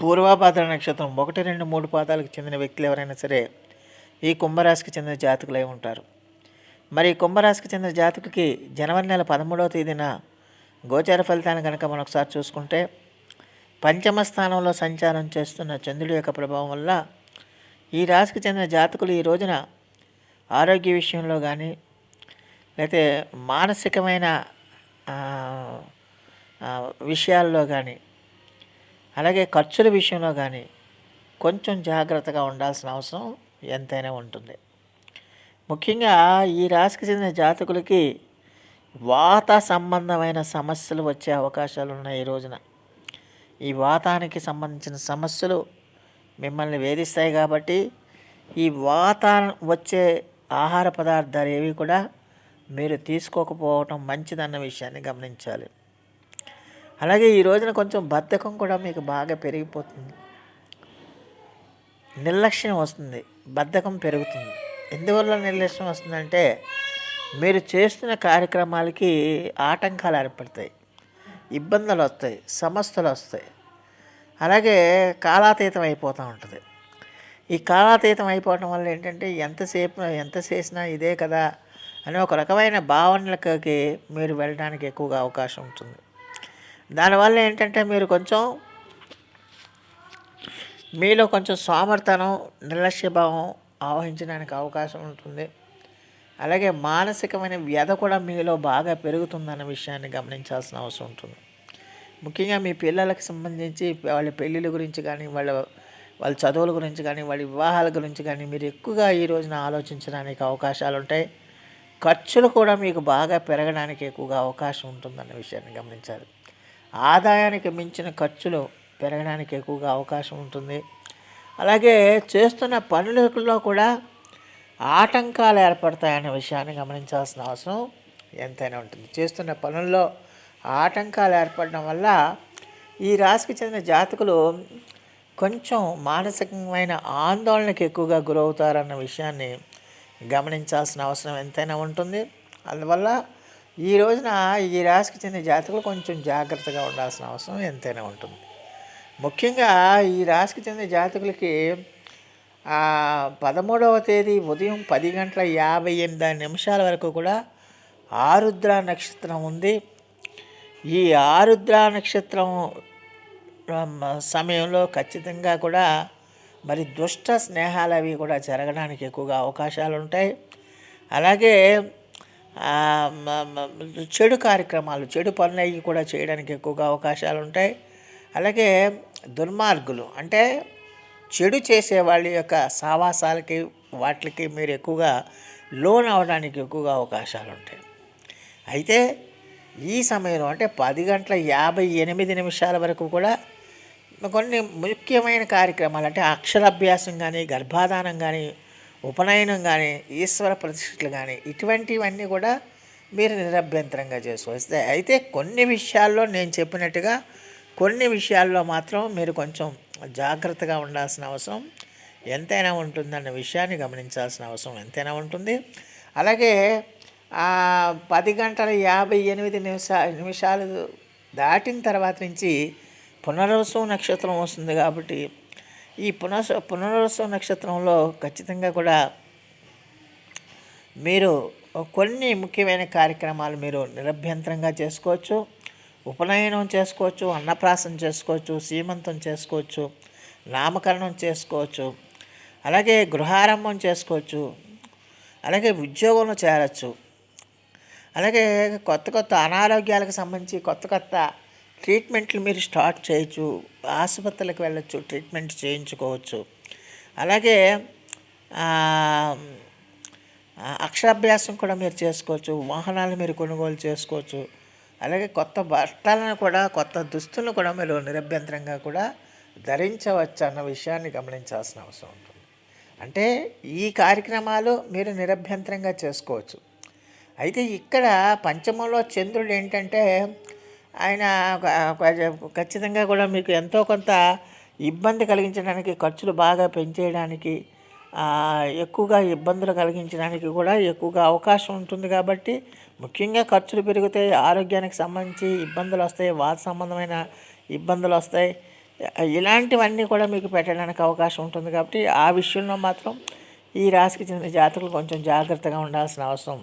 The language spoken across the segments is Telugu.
పూర్వాపాద నక్షత్రం ఒకటి రెండు మూడు పాదాలకు చెందిన వ్యక్తులు ఎవరైనా సరే ఈ కుంభరాశికి చెందిన జాతకులై ఉంటారు. మరి కుంభరాశికి చెందిన జాతకుకి జనవరి నెల పదమూడవ తేదీన గోచార ఫలితాన్ని కనుక మనం ఒకసారి చూసుకుంటే పంచమ స్థానంలో సంచారం చేస్తున్న చంద్రుడి యొక్క ప్రభావం వల్ల ఈ రాశికి చెందిన జాతకులు ఈ రోజున ఆరోగ్య విషయంలో కానీ లేకపోతే మానసికమైన విషయాల్లో కానీ అలాగే ఖర్చుల విషయంలో కానీ కొంచెం జాగ్రత్తగా ఉండాల్సిన అవసరం ఎంతైనా ఉంటుంది. ముఖ్యంగా ఈ రాశికి చెందిన జాతకులకి వాత సంబంధమైన సమస్యలు వచ్చే అవకాశాలు ఉన్నాయి ఈ రోజున. ఈ వాతానికి సంబంధించిన సమస్యలు మిమ్మల్ని వేధిస్తాయి కాబట్టి ఈ వాత వచ్చే ఆహార పదార్థాలు ఏవి కూడా మీరు తీసుకోకపోవటం మంచిదన్న విషయాన్ని గమనించాలి. అలాగే ఈ రోజున కొంచెం బద్ధకం కూడా మీకు బాగా పెరిగిపోతుంది. నిర్లక్ష్యం వస్తుంది. బద్ధకం పెరుగుతుంది. ఎందువల్ల నిర్లక్ష్యం వస్తుందంటే మీరు చేస్తున్న కార్యక్రమాలకి ఆటంకాలు ఏర్పడతాయి. ఇబ్బందులు వస్తాయి. సమస్యలు వస్తాయి. అలాగే కాలాతీతం అయిపోతూ ఉంటుంది. ఈ కాలాతీతం అయిపోవటం వల్ల ఏంటంటే ఎంతసేపు ఎంత చేసినా ఇదే కదా అని ఒక రకమైన భావనలకి మీరు వెళ్ళడానికి ఎక్కువగా అవకాశం ఉంటుంది. దానివల్ల ఏంటంటే మీరు కొంచెం మీలో కొంచెం సోమర్తనం నిర్లక్ష్యభావం ఆవహించడానికి అవకాశం ఉంటుంది. అలాగే మానసికమైన వ్యధ కూడా మీలో బాగా పెరుగుతుందన్న విషయాన్ని గమనించాల్సిన అవసరం ఉంటుంది. ముఖ్యంగా మీ పిల్లలకు సంబంధించి వాళ్ళ పెళ్ళిళ్ళ గురించి కానీ వాళ్ళ వాళ్ళ చదువుల గురించి కానీ వాళ్ళ వివాహాల గురించి కానీ మీరు ఎక్కువగా ఈ రోజున ఆలోచించడానికి అవకాశాలు ఉంటాయి. ఖర్చులు కూడా మీకు బాగా పెరగడానికి ఎక్కువగా అవకాశం ఉంటుందన్న విషయాన్ని గమనించాలి. ఆదాయానికి మించిన ఖర్చులు పెరగడానికి ఎక్కువగా అవకాశం ఉంటుంది. అలాగే చేస్తున్న పనులలో కూడా ఆటంకాలు ఏర్పడతాయనే విషయాన్ని గమనించాల్సిన అవసరం ఎంతైనా ఉంటుంది. చేస్తున్న పనుల్లో ఆటంకాలు ఏర్పడడం వల్ల ఈ రాశికి చెందిన జాతకులు కొంచెం మానసికమైన ఆందోళనకు ఎక్కువగా గురవుతారన్న విషయాన్ని గమనించాల్సిన అవసరం ఎంతైనా ఉంటుంది. అందువల్ల ఈ రోజున ఈ రాశికి చెందిన జాతకులు కొంచెం జాగ్రత్తగా ఉండాల్సిన అవసరం ఎంతైనా ఉంటుంది. ముఖ్యంగా ఈ రాశికి చెందిన జాతకులకి పదమూడవ తేదీ ఉదయం పది గంటల యాభై ఎనిమిది నిమిషాల వరకు కూడా ఆరుద్ర నక్షత్రం ఉంది. ఈ ఆరుద్ర నక్షత్రం సమయంలో ఖచ్చితంగా కూడా మరి దుష్ట స్నేహాలు అవి కూడా జరగడానికి ఎక్కువగా అవకాశాలు ఉంటాయి. అలాగే చెడు కార్యక్రమాలు చెడు పనులు అవి కూడా చేయడానికి ఎక్కువగా అవకాశాలు ఉంటాయి. అలాగే దుర్మార్గులు అంటే చెడు చేసే వాళ్ళ యొక్క సావాసాలకి వాటికి మీరు ఎక్కువగా లోన్ అవడానికి ఎక్కువగా అవకాశాలు ఉంటాయి. అయితే ఈ సమయంలో అంటే పది గంటల యాభై ఎనిమిది నిమిషాల వరకు కూడా కొన్ని ముఖ్యమైన కార్యక్రమాలు అంటే అక్షరాభ్యాసం కానీ గర్భాధానం కానీ ఉపనయనం కానీ ఈశ్వర ప్రతిష్టలు కానీ ఇటువంటివన్నీ కూడా మీరు నిరభ్యంతరంగా చేసుకోవచ్చు అయితే కొన్ని విషయాల్లో నేను చెప్పినట్టుగా కొన్ని విషయాల్లో మాత్రం మీరు కొంచెం జాగ్రత్తగా ఉండాల్సిన అవసరం ఎంతైనా ఉంటుందన్న విషయాన్ని గమనించాల్సిన అవసరం ఎంతైనా ఉంటుంది. అలాగే పది గంటల యాభై ఎనిమిది నిమిషా నిమిషాలు దాటిన తర్వాత నుంచి పునర్వసు నక్షత్రం వస్తుంది కాబట్టి ఈ పునస్ పునర్వసు నక్షత్రంలో ఖచ్చితంగా కూడా మీరు కొన్ని ముఖ్యమైన కార్యక్రమాలు మీరు నిరభ్యంతరంగా చేసుకోవచ్చు. ఉపనయనం చేసుకోవచ్చు అన్నప్రాసం చేసుకోవచ్చు సీమంతం చేసుకోవచ్చు నామకరణం చేసుకోవచ్చు. అలాగే గృహారంభం చేసుకోవచ్చు. అలాగే ఉద్యోగంలో చేరచ్చు. అలాగే కొత్త కొత్త అనారోగ్యాలకు సంబంధించి కొత్త కొత్త ట్రీట్మెంట్లు మీరు స్టార్ట్ చేయొచ్చు ఆసుపత్రులకు వెళ్ళొచ్చు ట్రీట్మెంట్ చేయించుకోవచ్చు. అలాగే అక్షరాభ్యాసం కూడా మీరు చేసుకోవచ్చు వాహనాలు మీరు కొనుగోలు చేసుకోవచ్చు. అలాగే కొత్త బట్టలను కూడా కొత్త దుస్తులను కూడా మీరు నిరభ్యంతరంగా కూడా ధరించవచ్చు అన్న విషయాన్ని గమనించాల్సిన అవసరం ఉంటుంది. అంటే ఈ కార్యక్రమాలు మీరు నిరభ్యంతరంగా చేసుకోవచ్చు. అయితే ఇక్కడ పంచమంలో చంద్రుడు ఏంటంటే ఆయన ఖచ్చితంగా కూడా మీకు ఎంతో కొంత ఇబ్బంది కలిగించడానికి ఖర్చులు బాగా పెంచేయడానికి ఎక్కువగా ఇబ్బందులు కలిగించడానికి కూడా ఎక్కువగా అవకాశం ఉంటుంది కాబట్టి ముఖ్యంగా ఖర్చులు పెరుగుతాయి ఆరోగ్యానికి సంబంధించి ఇబ్బందులు వస్తాయి వాత సంబంధమైన ఇబ్బందులు వస్తాయి. ఇలాంటివన్నీ కూడా మీకు పెట్టడానికి అవకాశం ఉంటుంది కాబట్టి ఆ విషయంలో మాత్రం ఈ రాశికి చెందిన జాతకులు కొంచెం జాగ్రత్తగా ఉండాల్సిన అవసరం.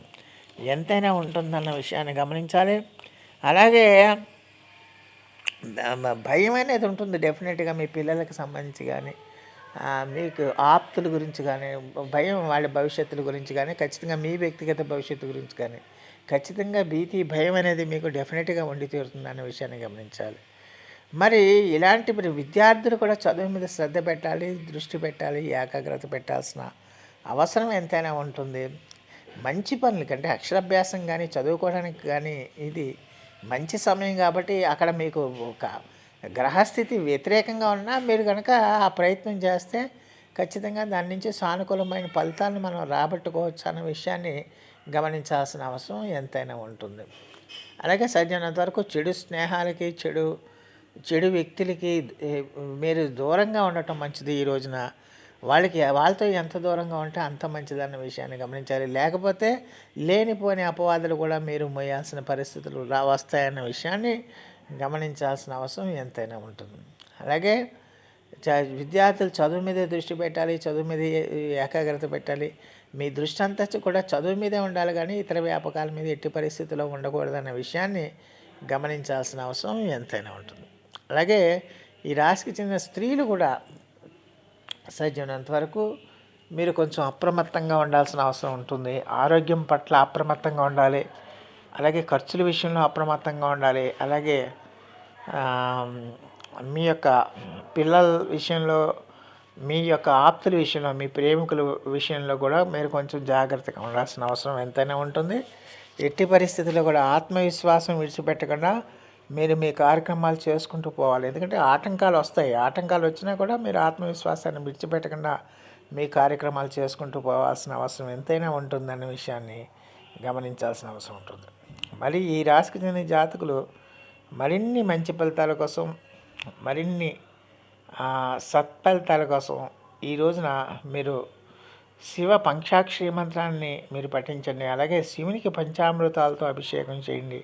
ఎంతైనా ఉంటుందన్న విషయాన్ని గమనించాలి. అలాగే భయం అనేది ఉంటుంది డెఫినెట్గా మీ పిల్లలకు సంబంధించి కానీ మీకు ఆప్తుల గురించి కానీ భయం వాళ్ళ భవిష్యత్తుల గురించి కానీ ఖచ్చితంగా మీ వ్యక్తిగత భవిష్యత్తు గురించి కానీ ఖచ్చితంగా భీతి భయం అనేది మీకు డెఫినెట్గా ఉండి తీరుతుంది అనే విషయాన్ని గమనించాలి. మరి ఇలాంటి మరి విద్యార్థులు కూడా చదువు మీద శ్రద్ధ పెట్టాలి దృష్టి పెట్టాలి ఏకాగ్రత పెట్టాల్సిన అవసరం ఎంతైనా ఉంటుంది. మంచి పనులు కంటే అక్షరాభ్యాసం కానీ చదువుకోవడానికి కానీ ఇది మంచి సమయం కాబట్టి అక్కడ మీకు ఒక గ్రహస్థితి వ్యతిరేకంగా ఉన్నా మీరు కనుక ఆ ప్రయత్నం చేస్తే ఖచ్చితంగా దాని నుంచి సానుకూలమైన ఫలితాలను మనం రాబట్టుకోవచ్చు అన్న విషయాన్ని గమనించాల్సిన అవసరం ఎంతైనా ఉంటుంది. అలాగే సజ్జనంత వరకు చెడు స్నేహాలకి చెడు చెడు వ్యక్తులకి మీరు దూరంగా ఉండటం మంచిది ఈ రోజున. వాళ్ళకి వాళ్ళతో ఎంత దూరంగా ఉంటే అంత మంచిదన్న విషయాన్ని గమనించాలి. లేకపోతే లేనిపోని అపవాదులు కూడా మీరు మోయాల్సిన పరిస్థితులు రా వస్తాయన్న విషయాన్ని గమనించాల్సిన అవసరం ఎంతైనా ఉంటుంది. అలాగే చ విద్యార్థులు చదువు మీదే దృష్టి పెట్టాలి చదువు మీద ఏకాగ్రత పెట్టాలి. మీ దృష్టి అంతా కూడా చదువు మీదే ఉండాలి కానీ ఇతర వ్యాపకాల మీద ఎట్టి పరిస్థితుల్లో ఉండకూడదన్న విషయాన్ని గమనించాల్సిన అవసరం ఎంతైనా ఉంటుంది. అలాగే ఈ రాశికి చెందిన స్త్రీలు కూడా సాధ్యమైనంత వరకు మీరు కొంచెం అప్రమత్తంగా ఉండాల్సిన అవసరం ఉంటుంది. ఆరోగ్యం పట్ల అప్రమత్తంగా ఉండాలి. అలాగే ఖర్చుల విషయంలో అప్రమత్తంగా ఉండాలి. అలాగే మీ యొక్క పిల్లల విషయంలో మీ యొక్క ఆప్తుల విషయంలో మీ ప్రేమికుల విషయంలో కూడా మీరు కొంచెం జాగ్రత్తగా ఉండాల్సిన అవసరం ఎంతైనా ఉంటుంది. ఎట్టి పరిస్థితుల్లో కూడా ఆత్మవిశ్వాసం విడిచిపెట్టకుండా మీరు మీ కార్యక్రమాలు చేసుకుంటూ పోవాలి. ఎందుకంటే ఆటంకాలు వస్తాయి. ఆటంకాలు వచ్చినా కూడా మీరు ఆత్మవిశ్వాసాన్ని విడిచిపెట్టకుండా మీ కార్యక్రమాలు చేసుకుంటూ పోవాల్సిన అవసరం ఎంతైనా ఉంటుందనే విషయాన్ని గమనించాల్సిన అవసరం ఉంటుంది. మరి ఈ రాశికి చెందిన జాతకులు మరిన్ని మంచి ఫలితాల కోసం మరిన్ని సత్ఫలితాల కోసం ఈ రోజున మీరు శివ పంచాక్షరి మంత్రాన్ని మీరు పఠించండి. అలాగే శివునికి పంచామృతాలతో అభిషేకం చేయండి.